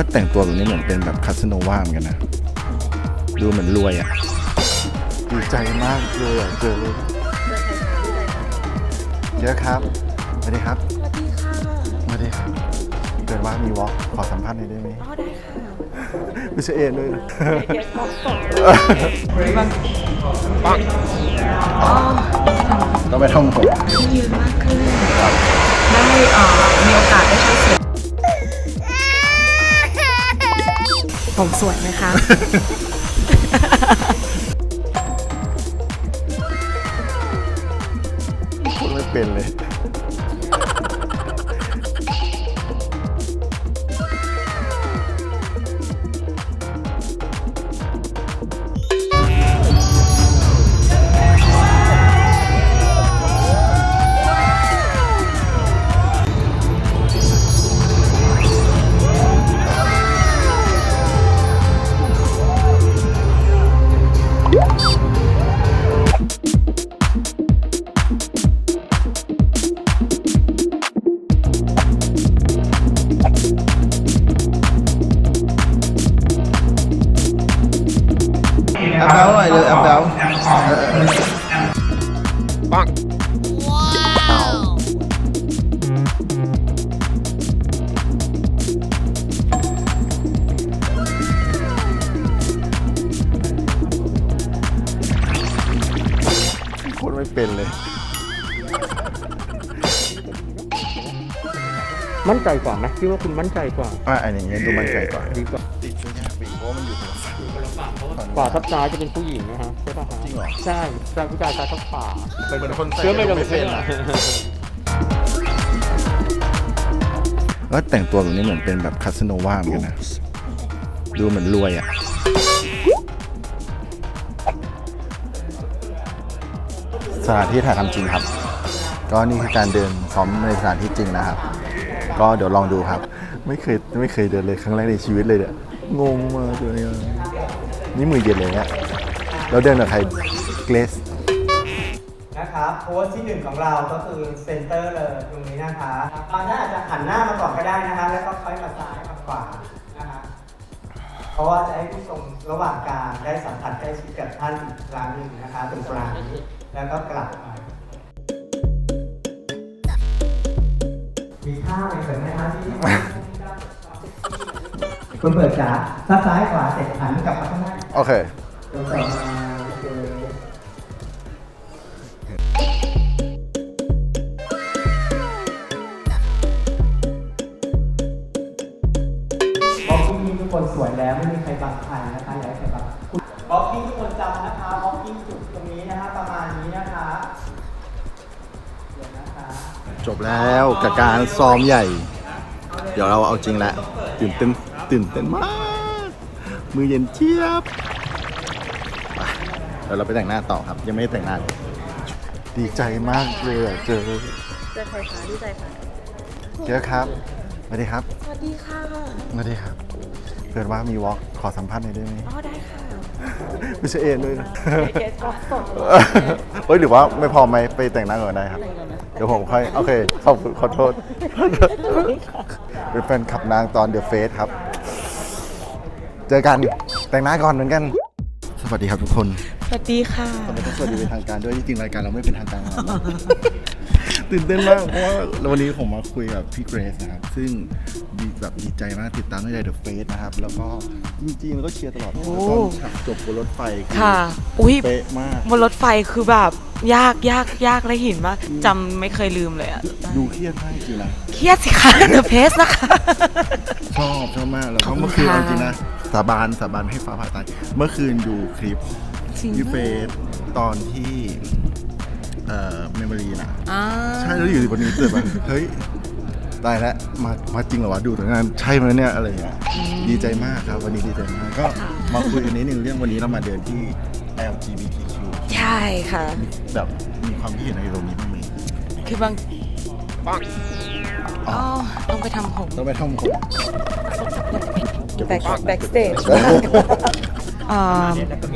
ว่าแต่งตัวแบบนี้เหมือนเป็นแบบคาสโนวาเหมือนกันนะ ดูเหมือนรวยอะ่ะ ดีใจมากเลยอะเจอเยอะครับสวัสดีครับสวัสดีค่ะสวัสดีครับเกิดว่ามีวอล์กขอสัมภาษณ์หน่อยได้ไหมอ๋อได้ค่ะไม่ใช่เอ็นด้วยนะเดี๋ยวบอกส่งต้องไปท่องผมยืนมากขึ้นได้เอ่อมีโอกาสได้ใช้เสียง ผมสวยไหมคะ อปเดาหน่อยเลยแอปเดาปังพูดไม่เป็นเลย มั่นใจกว่าไหมคิดว่าคุณมั่นใจกว่า อะอันอย่างเงี้ยดูมันใจกว่า ดีกว่าาทับซ้ายจะเป็นผู้หญิงนะฮะใช่ป่ะฮะจริงเหรอ ใช่ใช่ผู้ชายซ้ายทับขวาเหมือนคนใส่เชื่อไหมเราไม่เป็นอะอะว่าแต่งตัวแบบนี้เหมือนเป็นแบบคาสโนวาเหมือนกันนะ ดูเหมือนรวยอะ่ะ สถานที่ถ่ายทำจริงครับ ก็นี่คือการเดินซ้อมในสถานที่จริงนะครับ ก็เดี๋ยวลองดูครับ ไม่เคยไม่เคยเดินเลยครั้งแรกในชีวิตเลยเนี่ยงงมากเลยอะ นี่มือเย็นเลยเนี่ยแล้วเดินกับใครเกรซนะครับโพสที่หนึ่งของเราก็คือเซนเตอร์เลยตรงนี้นะคะบางท่านอาจจะหันหน้ามาก่อนก็ได้นะคะ แล้วก็ค่อยมาซ้ายมาขวานะคะเพราะว่าจะให้ผู้ชมระหว่างการได้สัมผัสใกล้ชิดกับท่านอีกครั้งหนึ่งนะคะตรงกลางนี้แล้วก็กลับมามีท่าอะไรเสริมไหมคะที่ คุณเปิดจ๋าถ้าซ้ายขวาเสร็จหันกลับมาข้างหน้าโอเค ตรงต่อมาโอเคบ็อกกิ้งทุกคนสวยแล้วไม่มีใครบังใครนะคะอย่าให้ใครบังบ็อกกิ้งทุกคนจำนะคะบ็อกกิ้งจุดตรงนี้นะคะประมาณนี้นะคะเดี๋ยวนะคะจบแล้วกับการซ้อมใหญ่ เดี๋ยวเราเอาจริงแล้วตื่นเต้น ตื่นเต้นมาก มือเย็นเจี๊ยบไปเดี๋ยวเราไปแต่งหน้าต่อครับ ยังไม่ได้แต่งหน้าเลยดีใจมากเลยอะเจอเจอใครคะดีใจค่ะ เจอครับสวัสดีครับสวัสดีค่ะ สวัสดีครับเกิดว่ามีวอล์กขอสัมภาษณ์หน่อยได้ไหมอ๋อได้ค่ะไม่ใช่เอ็นด้วยนะเดี๋ยวบอกส่งเฮ้ยหรือว่าไม่พอไหมไปแต่งหน้าก่อนได้ครับ เดี๋ยวผมค่อย โอเคขอบคุณขอโทษ เป็นแฟนขับนางตอนเดอะเฟสครับ เจอกันแต่งหน้าก่อนเหมือนกัน สวัสดีครับทุกคนสวัสดีค่ะ ทำไมต้องสวัสดีเป็นทางการด้วยที่จริงรายการเราไม่เป็นทางการขนาดนั้นตื่นเต้นมากเพราะว่าวันนี้ผมมาคุยกับพี่เกรซนะครับ ซึ่งดีแบบดีใจมากติดตามตั้งแต่เดอะเฟสนะครับ แล้วก็จริงๆแล้วก็เชียร์ตลอดตอนฉากจบบนรถไฟอค่ะ อุ้ยเป๊ะมาก บนรถไฟคือแบบยากยากยากและหินมากจำไม่เคยลืมเลยอะดูเครียดมากจริงๆนะเครียดสิคะเดอะเพสนะคะ ชอบชอบมากแล้วขอก็บคุณเมื่อคืนค่ะ เอาจริงนะ สาบานสาบานให้ฟ้าผ่าตาย เมื่อคืนดูคลิปจริงพี่เฟสตอนที่เอ่อเมมโมรีนะ อ่าใช่แล้วอยู่ดีวันนี้เกิดมาเฮ้ย ตายแล้วมามาจริงเหรอวะดูถึงงานใช่ไหมเนี่ยอะไรอย่างเงี้ยดีใจมากครับ วันนี้ดีใจมากก็มาคุยกันนิดนึงเรื่องวันนี้เรามาเดินที่ LGBTQ ใช่ค่ะ แบบมีความคิดเห็นอะไรตรงนี้บ้างไหมคือบางอ๋อต้องไปทำผม ต้องไปท่องผม แบ็คแบ็กสเตจ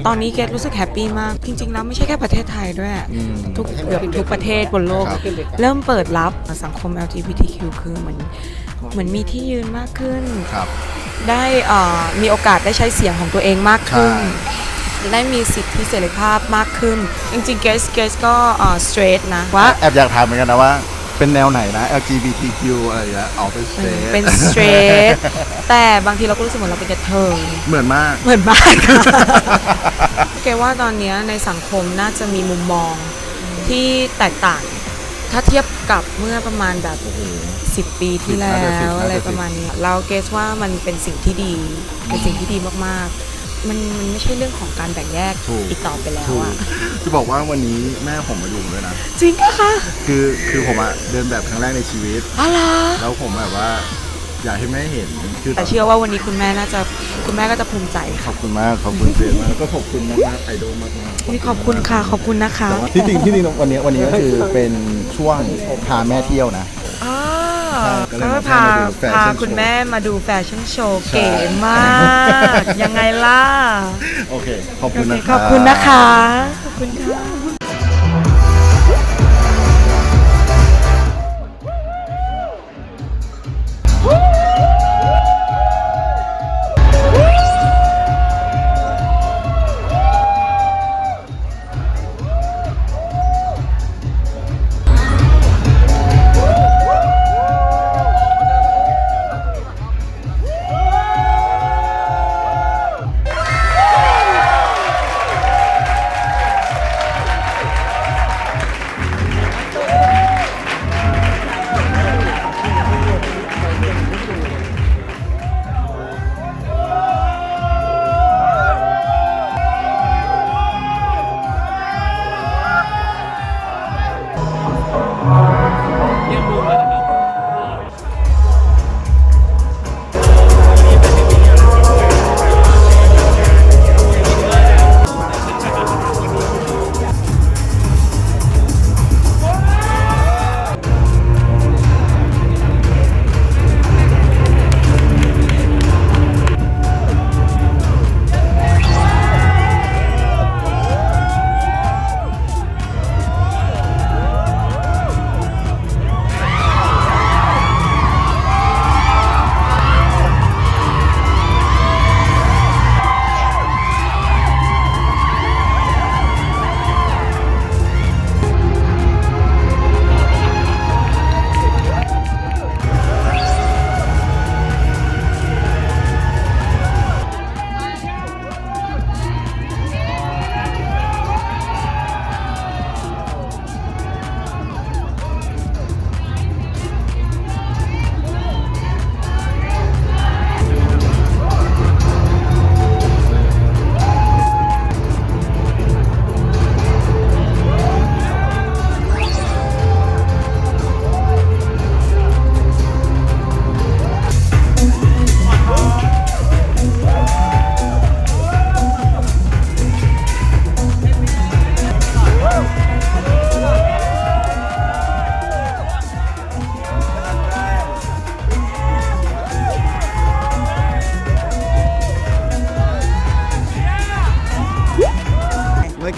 ตอนนี้เกดรู้สึกแฮปปี้มาก จริง ๆ แล้วไม่ใช่แค่ประเทศไทยด้วย อืม ทุกเกือบทุกประเทศบนโลก ครับ เริ่มเปิดรับสังคม LGBTQ คือเหมือนเหมือนมีที่ยืนมากขึ้น ครับ ได้เอ่อมีโอกาสได้ใช้เสียงของตัวเองมากขึ้น ใช่ ได้มีสิทธิเสรีภาพมากขึ้น จริงๆเกสเกสก็เอ่อ straight นะว่า แอบอยากถามเหมือนกันนะว่า เป็นแนวไหนนะ LGBTQ อะไรอย่างเงี้ยเอาเป็นสเตเป็น straight แต่บางทีเราก็รู้สึกเหมือนเราเป็นกระเทยเหมือนมาก เหมือนมากเกว่าตอนเนี้ยในสังคมน่าจะมีมุมมองที่แตกต่าง ถ้าเทียบกับเมื่อประมาณแบบ 10 ปีที่แล้น่าจะสิบวน่าจะอะไรสิบประมาณนี้เราเกสว่ามันเป็นสิ่งที่ดี เป็นสิ่งที่ดีมากๆ มันมันไม่ใช่เรื่องของการแบ่งแยกถูก อีกต่อไปแล้วถูกอะจะบอกว่าวันนี้แม่ผมมาดูผมด้วยนะ จริงปะคะคือคือผมอะเดินแบบครั้งแรกในชีวิต อะไรอแล้วผมแบบว่า อยากให้แม่เห็นคือแต่เชื่อว่าวันนี้คุณแม่น่าจะคุณแม่ก็จะภูมิใจขค่ะอบคุณมากขอบคุณเจมากก็ขอบคุณมากมากไอดอลมากมากนี่ขอบคุณค่ะขอบคุณนะคะที่จริงที่จริงวันนี้วันนี้ก็คือเป็นช่วงพาแม่เที่ยวนะอ๋อใช่ ก็เลยก็มาพาให้มาดูแฟชั่นพาโชว์ คุณแม่มาดูแฟชั่นโชว์ใช่ เก๋มาก ยังไงล่ะโอเค ขอบคุณนะขอบคุณนะคะ ขอบคุณค่ะ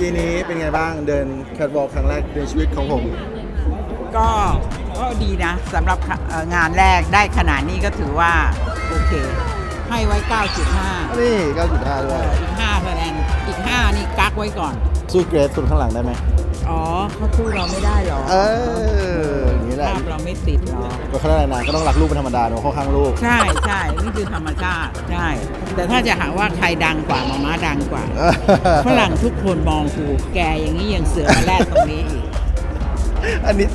เมื่อกี้นี้เป็นไงบ้างเดินแคทวอล์ครั้งแรกในชีวิตของผม ก็ก็ดีนะสำหรับเอ่องานแรกได้ขนาดนี้ก็ถือว่า โอเค ให้ไว้ 9.5นี่9.5ด้วยอีก5คะแนนอีก 5 นี่กักไว้ก่อน สู้เกรซคนข้างหลังได้ไหม อ๋อเขาสู้เราไม่ได้หรอเอออย่างนี้แหละภาพเราไม่ติดหรอกก็ข้างหน้าก็ต้องรักลูกเป็นธรรมดาเนอะเข้าข้างลูก ใช่ใช่นี่คือธรรมชาติใช่แต่ถ้าจะหาว่าใครดังกว่ามาม่าดังกว่าฝรั่งทุกคนมองกูแกอย่างนี้ยังเสือมาแลกตรงนี้อีก อันนี้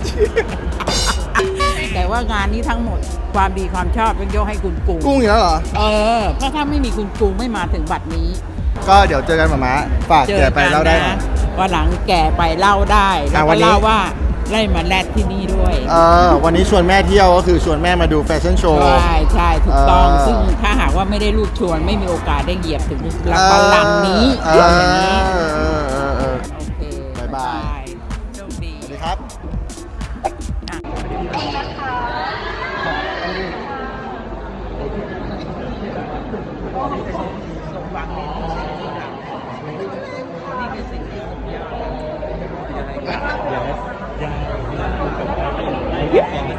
แต่ว่างานนี้ทั้งหมดความดีความชอบต้องยกให้คุณกุ้งกุ้งอีกแล้วเหรอ เออเพราะถ้าไม่มีคุณกุ้งไม่มาถึงบัดนี้ ก็เดี๋ยวเจอกันหมาม้าฝากเจแกอไปกันเล่าได้หน่นะอย วันหลังแก่ไปเล่าได้ แล้วอะวัก็นนี้ เล่าว่าไล่มาแลดที่นี่ด้วยเออวันนี้ชวนแม่เที่ยวก็คือชวนแม่มาดูแฟชั่นโชว์ ใช่ใช่ถูกต้อง เออ ซึ่งถ้าหากว่าไม่ได้ลูกชวนไม่มีโอกาสได้เหยียบถึงหลังบัลลังก์นี้เออย่างนี้อ Yeah.